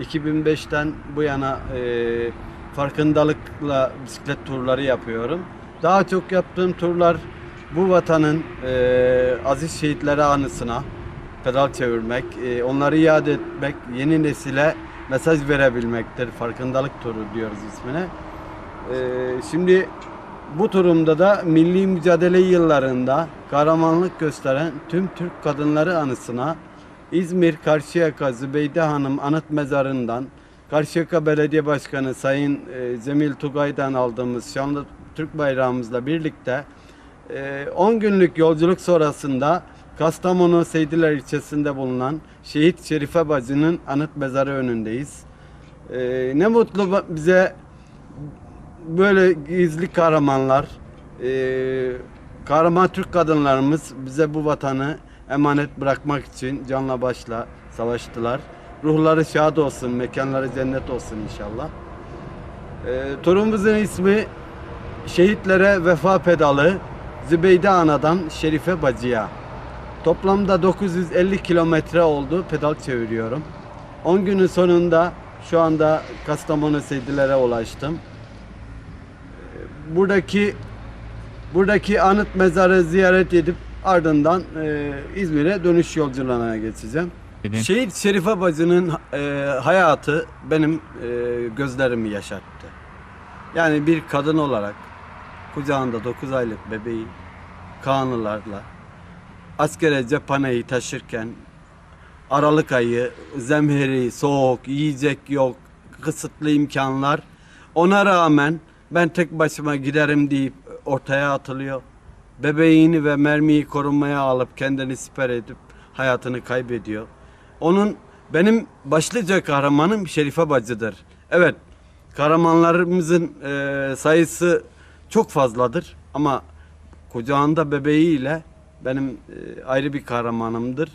2005'ten bu yana e, farkındalıkla bisiklet turları yapıyorum. Daha çok yaptığım turlar bu vatanın e, aziz şehitleri anısına pedal çevirmek, e, onları iade etmek, yeni nesile mesaj verebilmektir. Farkındalık turu diyoruz ismine. E, şimdi bu turumda da milli mücadele yıllarında kahramanlık gösteren tüm Türk kadınları anısına İzmir Karşıyaka Zübeyde Hanım Anıt Mezarı'ndan Karşıyaka Belediye Başkanı Sayın e, Cemil Tugay'dan aldığımız şanlı Türk bayrağımızla birlikte e, 10 günlük yolculuk sonrasında Kastamonu Seydiler ilçesinde bulunan Şehit Şerife Bacı'nın anıt mezarı önündeyiz. E, ne mutlu bize böyle gizli kahramanlar, e, kahraman Türk kadınlarımız bize bu vatanı emanet bırakmak için canla başla savaştılar. Ruhları şad olsun, mekanları cennet olsun inşallah. E, turumuzun ismi Şehitlere Vefa Pedalı Zübeyde Ana'dan Şerife Bacı'ya. Toplamda 950 kilometre oldu pedal çeviriyorum. 10 günün sonunda şu anda Kastamonu Seydilere ulaştım buradaki buradaki anıt mezarı ziyaret edip ardından e, İzmir'e dönüş yolculuğuna geçeceğim. Benim- Şehit Şerife Bacı'nın e, hayatı benim e, gözlerimi yaşarttı. Yani bir kadın olarak kucağında 9 aylık bebeği kanılarla askere cephaneyi taşırken Aralık ayı, zemheri, soğuk, yiyecek yok, kısıtlı imkanlar. Ona rağmen ben tek başıma giderim deyip ortaya atılıyor. Bebeğini ve mermiyi korunmaya alıp kendini siper edip hayatını kaybediyor. Onun benim başlıca kahramanım Şerife Bacı'dır. Evet, kahramanlarımızın e, sayısı çok fazladır ama kucağında bebeğiyle benim e, ayrı bir kahramanımdır.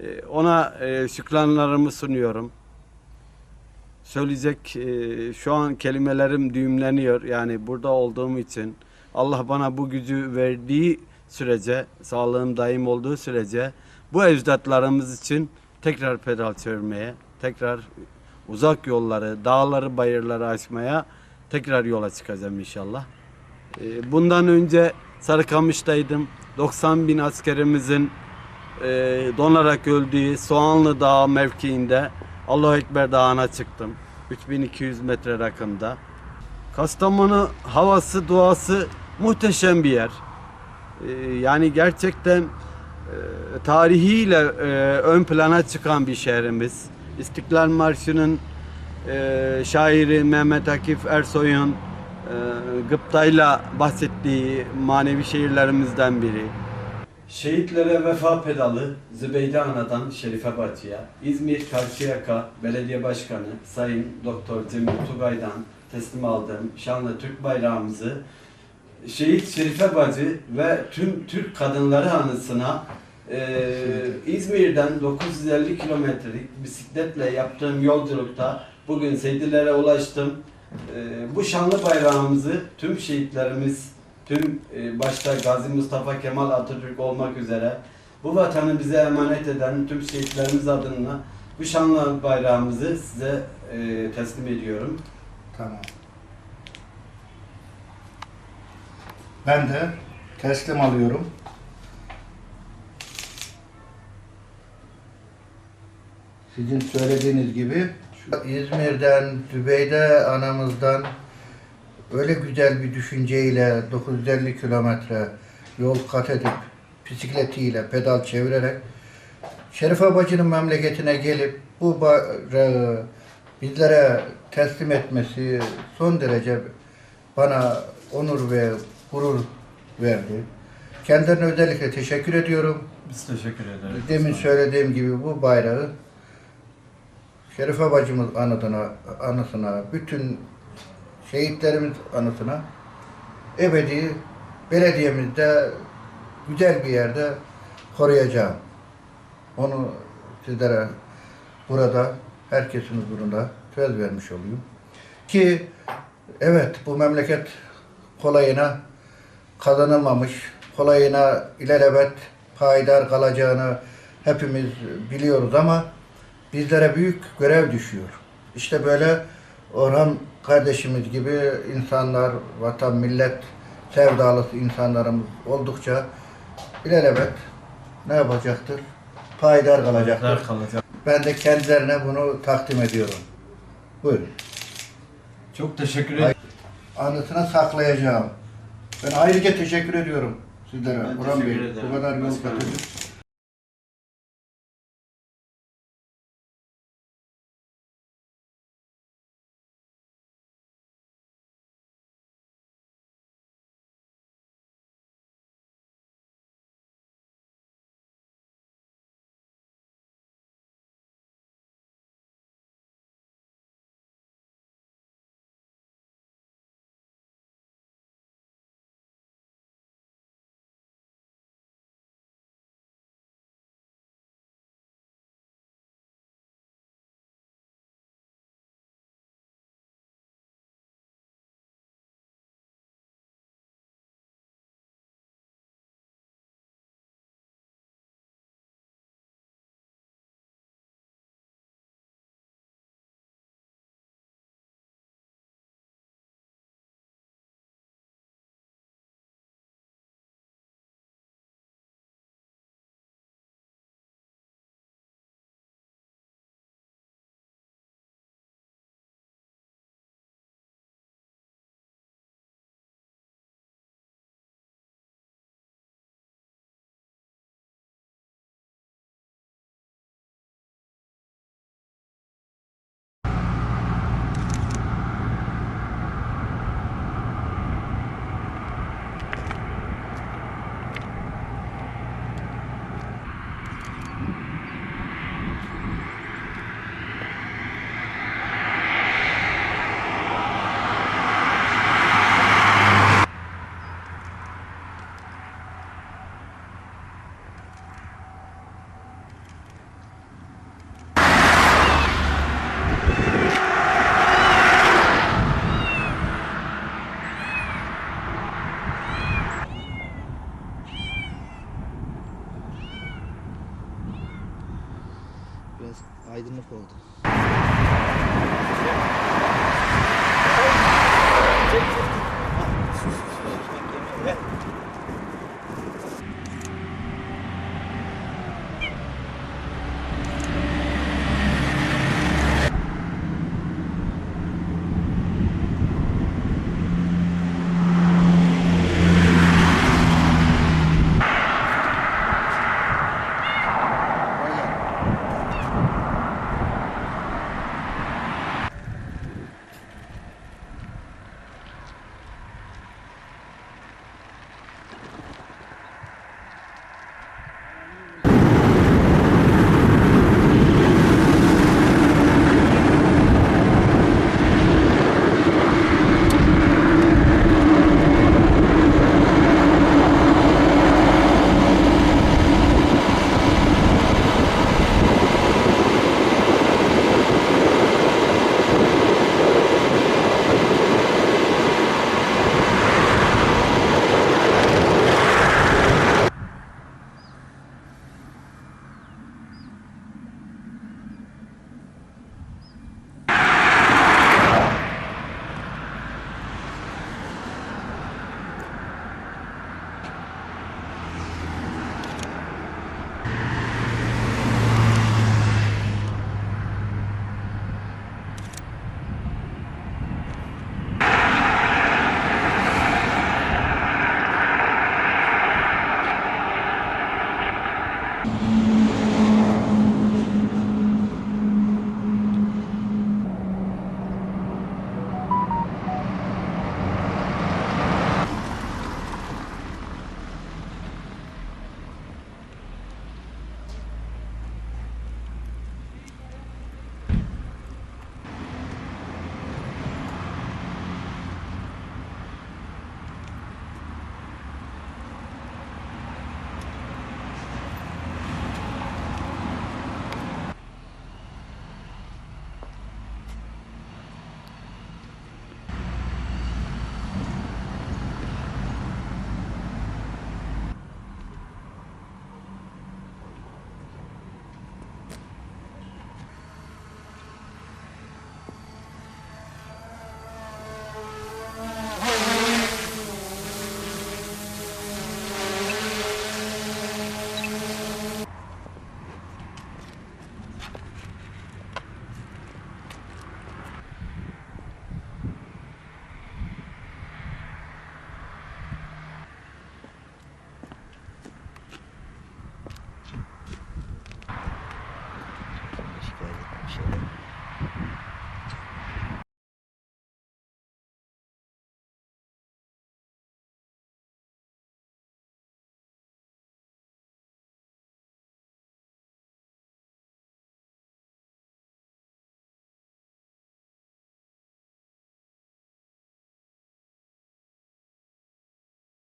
E, ona e, şükranlarımı sunuyorum. Söyleyecek e, şu an kelimelerim düğümleniyor. Yani burada olduğum için Allah bana bu gücü verdiği sürece, sağlığım daim olduğu sürece bu ecdatlarımız için tekrar pedal çevirmeye, tekrar uzak yolları, dağları, bayırları aşmaya tekrar yola çıkacağım inşallah. E, Bundan önce Sarıkamış'taydım. 90 bin askerimizin e, donarak öldüğü Soğanlı Dağı mevkiinde Allahu Ekber Dağı'na çıktım. 3200 metre rakımda. Kastamonu havası, doğası muhteşem bir yer. E, yani gerçekten e, tarihiyle e, ön plana çıkan bir şehrimiz. İstiklal Marşı'nın e, şairi Mehmet Akif Ersoy'un e, gıptayla bahsettiği manevi şehirlerimizden biri. Şehitlere vefa pedalı Zübeyde Ana'dan Şerife Bacı'ya, İzmir Karşıyaka Belediye Başkanı Sayın Doktor Cemil Tugay'dan teslim aldığım şanlı Türk bayrağımızı Şehit Şerife Bacı ve tüm Türk kadınları anısına e, İzmir'den 950 kilometrelik bisikletle yaptığım yolculukta bugün Seydilere ulaştım. E, bu şanlı bayrağımızı tüm şehitlerimiz, tüm e, başta Gazi Mustafa Kemal Atatürk olmak üzere bu vatanı bize emanet eden tüm şehitlerimiz adına bu şanlı bayrağımızı size e, teslim ediyorum. Tamam. Ben de teslim alıyorum. Sizin söylediğiniz gibi İzmir'den, Zübeyde anamızdan öyle güzel bir düşünceyle 950 kilometre yol kat edip bisikletiyle pedal çevirerek Şerife Bacı'nın memleketine gelip bu bayrağı bizlere teslim etmesi son derece bana onur ve gurur verdi. Kendilerine özellikle teşekkür ediyorum. Biz teşekkür ederiz. Demin söylediğim gibi bu bayrağı Şerife bacımız anıtına, anısına, bütün şehitlerimiz anısına ebedi belediyemizde güzel bir yerde koruyacağım. Onu sizlere burada herkesin huzurunda söz vermiş olayım. Ki evet bu memleket kolayına kazanılmamış, kolayına ilelebet payidar kalacağını hepimiz biliyoruz ama bizlere büyük görev düşüyor. İşte böyle Orhan kardeşimiz gibi insanlar, vatan, millet sevdalısı insanlarımız oldukça ilelebet ne yapacaktır? Payidar kalacaktır. kalacak. Ben de kendilerine bunu takdim ediyorum. Buyurun. Çok teşekkür Ay- Anısına saklayacağım. Ben ayrıca teşekkür ediyorum sizlere. Ben Orhan Bey, bu kadar yol Başkanım. aydınlık oldu.